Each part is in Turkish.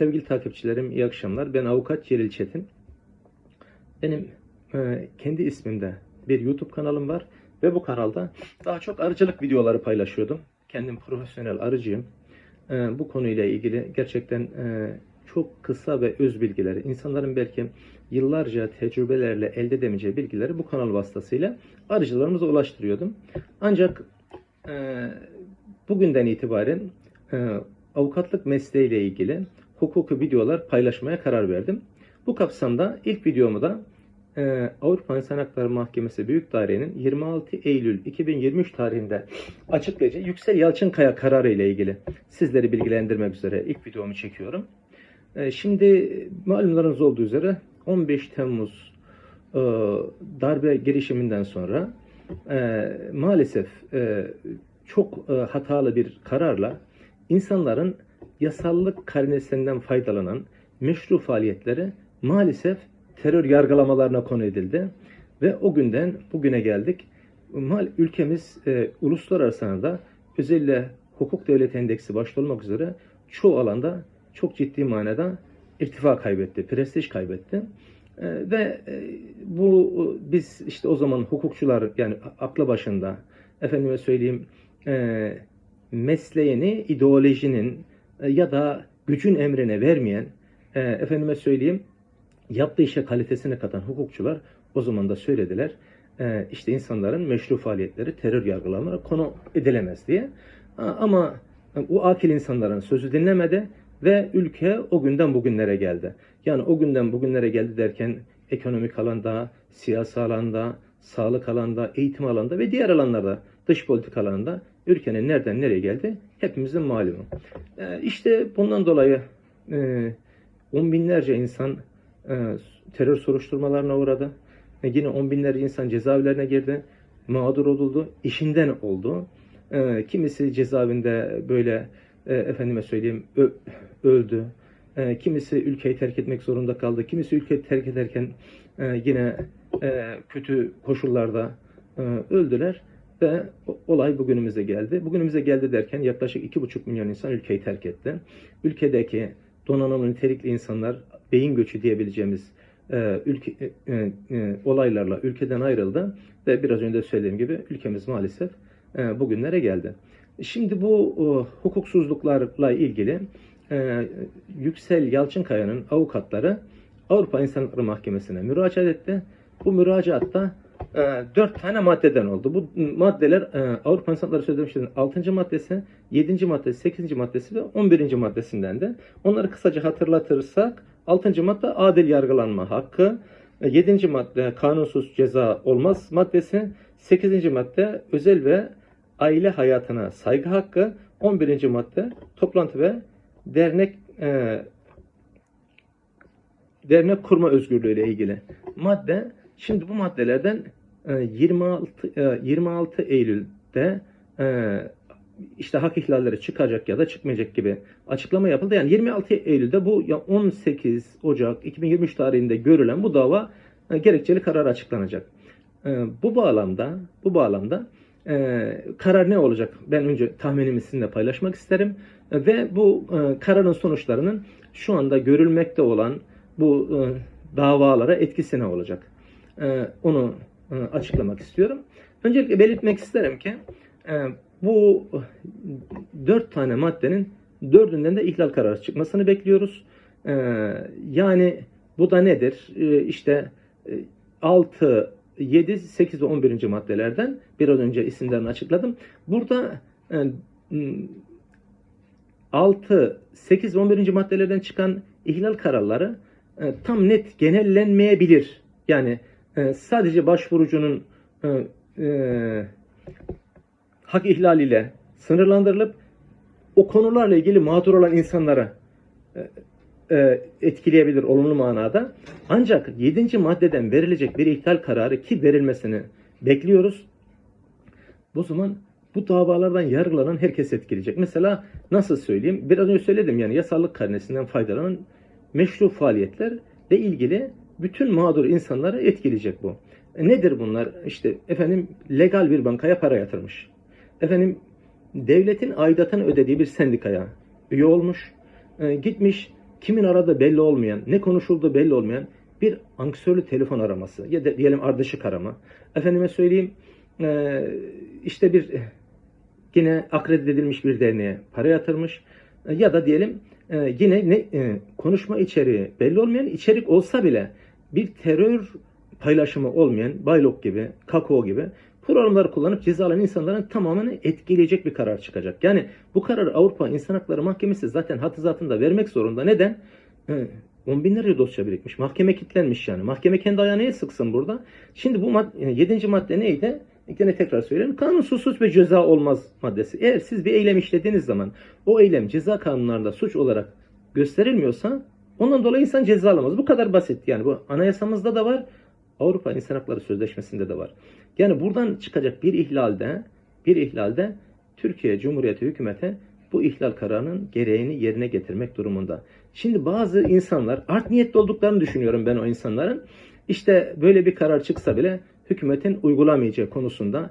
Sevgili takipçilerim iyi akşamlar. Ben avukat Celil Çetin. Benim e, kendi ismimde bir YouTube kanalım var ve bu kanalda daha çok arıcılık videoları paylaşıyordum. Kendim profesyonel arıcıyım. E, bu konuyla ilgili gerçekten e, çok kısa ve öz bilgileri, insanların belki yıllarca tecrübelerle elde edemeyeceği bilgileri bu kanal vasıtasıyla arıcılarımıza ulaştırıyordum. Ancak e, bugünden itibaren e, avukatlık mesleğiyle ilgili hukuki videolar paylaşmaya karar verdim. Bu kapsamda ilk videomu da e, Avrupa İnsan Hakları Mahkemesi Büyük Daire'nin 26 Eylül 2023 tarihinde açıklayacağı Yüksel Yalçınkaya kararı ile ilgili sizleri bilgilendirmek üzere ilk videomu çekiyorum. E, şimdi malumlarınız olduğu üzere 15 Temmuz e, darbe girişiminden sonra e, maalesef e, çok e, hatalı bir kararla insanların yasallık karinesinden faydalanan meşru faaliyetleri maalesef terör yargılamalarına konu edildi. Ve o günden bugüne geldik. Mal ülkemiz e, uluslararası da özellikle hukuk devleti endeksi başta olmak üzere çoğu alanda çok ciddi manada irtifa kaybetti, prestij kaybetti. E, ve e, bu biz işte o zaman hukukçular yani aklı başında efendime söyleyeyim e, mesleğini ideolojinin e, ya da gücün emrine vermeyen e, efendime söyleyeyim yaptığı işe kalitesine katan hukukçular o zaman da söylediler. E, işte insanların meşru faaliyetleri terör yargılamaları konu edilemez diye. Ama bu akil insanların sözü dinlemedi ve ülke o günden bugünlere geldi. Yani o günden bugünlere geldi derken ekonomik alanda, siyasi alanda, sağlık alanda, eğitim alanda ve diğer alanlarda, dış politik alanında ülkenin nereden nereye geldi hepimizin malumu. E, işte bundan dolayı e, on binlerce insan e, terör soruşturmalarına uğradı. E, yine on binlerce insan cezaevlerine girdi. Mağdur oldu. işinden oldu. E, kimisi cezaevinde böyle e, efendime söyleyeyim ö- öldü. E, kimisi ülkeyi terk etmek zorunda kaldı. Kimisi ülkeyi terk ederken e, yine e, kötü koşullarda e, öldüler ve olay bugünümüze geldi. Bugünümüze geldi derken yaklaşık iki buçuk milyon insan ülkeyi terk etti. Ülkedeki donanımlı nitelikli insanlar beyin göçü diyebileceğimiz e, ülke e, e, olaylarla ülkeden ayrıldı ve biraz önce söylediğim gibi ülkemiz maalesef e, bugünlere geldi. Şimdi bu e, hukuksuzluklarla ilgili e, Yüksel Yalçınkaya'nın avukatları Avrupa İnsan Hakları Mahkemesi'ne müracaat etti. Bu müracaatta e, dört tane maddeden oldu. Bu maddeler e, Avrupa İnsan Hakları Sözleşmesi'nin 6. maddesi, 7. maddesi, 8. maddesi ve 11. maddesinden de. Onları kısaca hatırlatırsak 6. madde adil yargılanma hakkı, 7. madde kanunsuz ceza olmaz maddesi, 8. madde özel ve aile hayatına saygı hakkı, 11. madde toplantı ve dernek e, dernek kurma özgürlüğü ile ilgili madde. Şimdi bu maddelerden e, 26 e, 26 Eylül'de e, işte hak ihlalleri çıkacak ya da çıkmayacak gibi açıklama yapıldı. Yani 26 Eylül'de bu ya 18 Ocak 2023 tarihinde görülen bu dava e, gerekçeli karar açıklanacak. E, bu bağlamda bu bağlamda e, karar ne olacak? Ben önce tahminimi sizinle paylaşmak isterim E, ve bu e, kararın sonuçlarının şu anda görülmekte olan bu e, davalara etkisi ne olacak? E, onu e, açıklamak istiyorum. Öncelikle belirtmek isterim ki e, bu dört tane maddenin dördünden de ihlal kararı çıkmasını bekliyoruz. E, yani bu da nedir? E, işte e, 6, 7, 8 ve 11. maddelerden biraz önce isimlerini açıkladım. Burada e, m, 6, 8 ve 11. maddelerden çıkan ihlal kararları e, tam net genellenmeyebilir. Yani e, sadece başvurucunun e, e, hak ihlaliyle sınırlandırılıp o konularla ilgili mağdur olan insanlara e, etkileyebilir olumlu manada. Ancak 7. maddeden verilecek bir ihlal kararı ki verilmesini bekliyoruz. Bu zaman bu davalardan yargılanan herkes etkileyecek. Mesela nasıl söyleyeyim? Biraz önce söyledim yani yasallık karnesinden faydalanan meşru faaliyetlerle ilgili bütün mağdur insanları etkileyecek bu. E nedir bunlar? İşte efendim legal bir bankaya para yatırmış. Efendim devletin aidatını ödediği bir sendikaya üye olmuş. E, gitmiş kimin aradığı belli olmayan, ne konuşulduğu belli olmayan bir anksörlü telefon araması ya da diyelim ardışık arama. Efendime söyleyeyim e, işte bir yine akredite edilmiş bir derneğe para yatırmış E, ya da diyelim e, yine ne e, konuşma içeriği belli olmayan içerik olsa bile bir terör paylaşımı olmayan Baylok gibi, Kakao gibi programları kullanıp cezalanan insanların tamamını etkileyecek bir karar çıkacak. Yani bu kararı Avrupa İnsan Hakları Mahkemesi zaten hatızatında vermek zorunda. Neden? E, 10 binlerce dosya birikmiş. Mahkeme kilitlenmiş yani. Mahkeme kendi ayağına neye sıksın burada? Şimdi bu mad 7. madde neydi? Yine tekrar söyleyeyim. Kanunsuz suç ve ceza olmaz maddesi. Eğer siz bir eylem işlediğiniz zaman o eylem ceza kanunlarında suç olarak gösterilmiyorsa ondan dolayı insan ceza alamaz. Bu kadar basit. Yani bu anayasamızda da var. Avrupa İnsan Hakları Sözleşmesi'nde de var. Yani buradan çıkacak bir ihlalde bir ihlalde Türkiye Cumhuriyeti hükümeti bu ihlal kararının gereğini yerine getirmek durumunda. Şimdi bazı insanlar art niyetli olduklarını düşünüyorum ben o insanların. İşte böyle bir karar çıksa bile hükümetin uygulamayacağı konusunda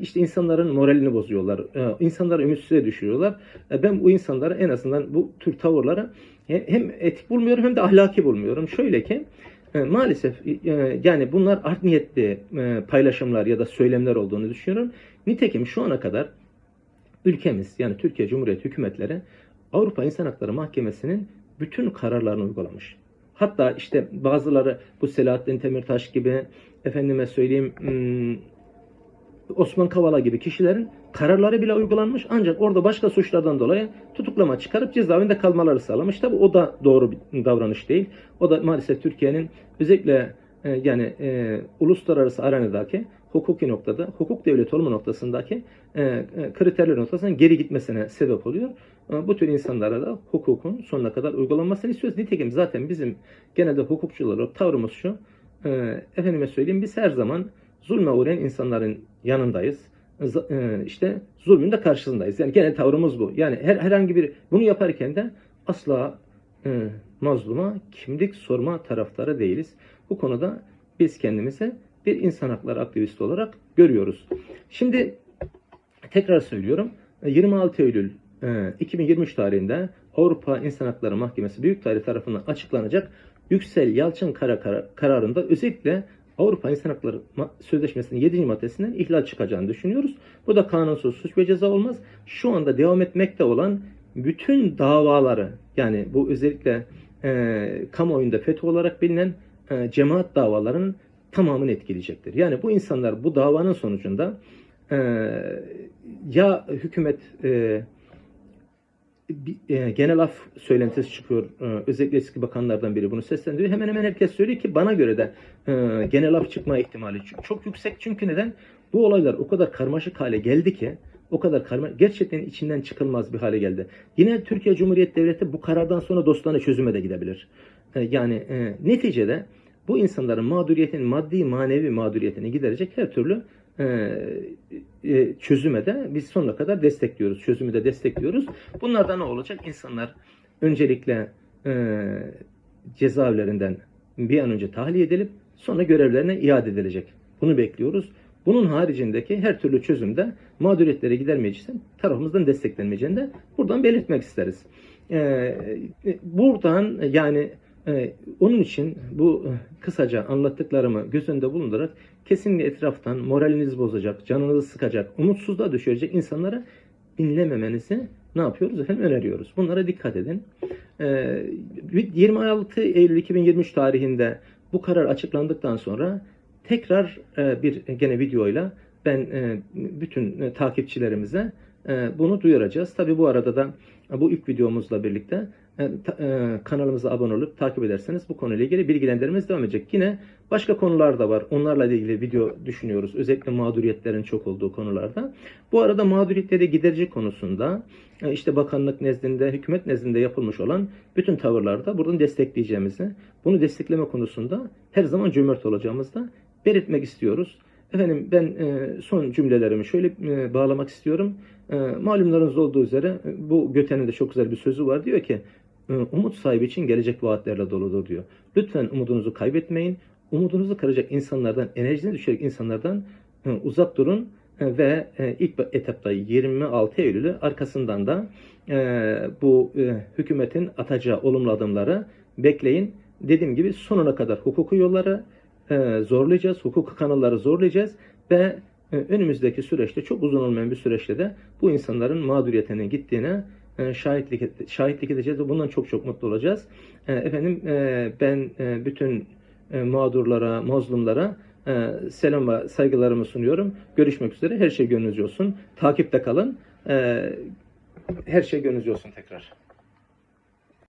işte insanların moralini bozuyorlar. e, insanları ümitsizliğe düşürüyorlar. E, Ben bu insanları en azından bu tür tavırları he- hem etik bulmuyorum hem de ahlaki bulmuyorum. Şöyle ki e, maalesef e, yani bunlar art niyetli e, paylaşımlar ya da söylemler olduğunu düşünüyorum. Nitekim şu ana kadar ülkemiz yani Türkiye Cumhuriyeti hükümetleri Avrupa İnsan Hakları Mahkemesi'nin bütün kararlarını uygulamış. Hatta işte bazıları bu Selahattin Demirtaş gibi efendime söyleyeyim hmm, Osman Kavala gibi kişilerin kararları bile uygulanmış ancak orada başka suçlardan dolayı tutuklama çıkarıp cezaevinde kalmaları sağlamış. Tabi o da doğru bir davranış değil. O da maalesef Türkiye'nin özellikle e, yani e, uluslararası arenadaki hukuki noktada, hukuk devleti olma noktasındaki e, e, kriterler noktasında geri gitmesine sebep oluyor. E, bu tür insanlara da hukukun sonuna kadar uygulanmasını istiyoruz. Nitekim zaten bizim genelde hukukçular olarak tavrımız şu. E, efendime söyleyeyim biz her zaman zulme uğrayan insanların yanındayız. E, işte zulmün de karşısındayız. Yani genel tavrımız bu. Yani her, herhangi bir bunu yaparken de asla e, mazluma kimlik sorma taraftarı değiliz. Bu konuda biz kendimizi bir insan hakları aktivisti olarak görüyoruz. Şimdi tekrar söylüyorum. e, 26 Eylül e, 2023 tarihinde Avrupa İnsan Hakları Mahkemesi Büyük Daire tarafından açıklanacak Yüksel Yalçın kara, kara- kararında özellikle Avrupa İnsan Hakları Sözleşmesi'nin 7. maddesinden ihlal çıkacağını düşünüyoruz. Bu da kanunsuz suç ve ceza olmaz. Şu anda devam etmekte olan bütün davaları yani bu özellikle e, kamuoyunda FETÖ olarak bilinen e, cemaat davalarının tamamını etkileyecektir. Yani bu insanlar bu davanın sonucunda e, ya hükümet e, bir, e, genel af söylentisi çıkıyor. E, özellikle eski bakanlardan biri bunu seslendiriyor. Hemen hemen herkes söylüyor ki bana göre de e, genel af çıkma ihtimali çok yüksek. Çünkü neden? Bu olaylar o kadar karmaşık hale geldi ki o kadar karma gerçekten içinden çıkılmaz bir hale geldi. Yine Türkiye Cumhuriyeti Devleti bu karardan sonra dostlarına çözüme de gidebilir. E, yani e, neticede bu insanların mağduriyetini, maddi manevi mağduriyetini giderecek her türlü e, e, çözüme de biz sonuna kadar destekliyoruz. Çözümü de destekliyoruz. Bunlardan ne olacak? İnsanlar öncelikle e, cezaevlerinden bir an önce tahliye edilip sonra görevlerine iade edilecek. Bunu bekliyoruz. Bunun haricindeki her türlü çözümde mağduriyetleri gidermeyeceksin tarafımızdan desteklenmeyeceğini de buradan belirtmek isteriz. E, buradan yani e, onun için bu e, kısaca anlattıklarımı göz önünde bulundurarak kesinlikle etraftan moralinizi bozacak, canınızı sıkacak, umutsuzluğa düşürecek insanlara dinlememenizi ne yapıyoruz efendim öneriyoruz. Bunlara dikkat edin. Ee, 26 Eylül 2023 tarihinde bu karar açıklandıktan sonra tekrar e, bir gene videoyla ben e, bütün e, takipçilerimize e, bunu duyuracağız. Tabi bu arada da e, bu ilk videomuzla birlikte e, e, kanalımıza abone olup takip ederseniz bu konuyla ilgili bilgilendirmemiz devam edecek. Yine başka konular da var. Onlarla ilgili video düşünüyoruz. Özellikle mağduriyetlerin çok olduğu konularda. Bu arada mağduriyetleri giderici konusunda işte bakanlık nezdinde, hükümet nezdinde yapılmış olan bütün tavırlarda buradan destekleyeceğimizi, bunu destekleme konusunda her zaman cömert olacağımızı da belirtmek istiyoruz. Efendim ben e, son cümlelerimi şöyle e, bağlamak istiyorum. E, malumlarınız olduğu üzere bu Göte'nin de çok güzel bir sözü var. Diyor ki umut sahibi için gelecek vaatlerle doludur diyor. Lütfen umudunuzu kaybetmeyin. Umudunuzu kıracak insanlardan, enerjini düşecek insanlardan uzak durun. Ve ilk etapta 26 Eylül'ü arkasından da bu hükümetin atacağı olumlu adımları bekleyin. Dediğim gibi sonuna kadar hukuku yolları zorlayacağız, hukuku kanalları zorlayacağız ve e, önümüzdeki süreçte çok uzun olmayan bir süreçte de bu insanların mağduriyetine gittiğine e, şahitlik şahitlik edeceğiz ve bundan çok çok mutlu olacağız. E, efendim ben bütün mağdurlara, mazlumlara selam ve saygılarımı sunuyorum. Görüşmek üzere. Her şey gönlünüzce olsun. Takipte kalın. Her şey gönlünüzce olsun tekrar.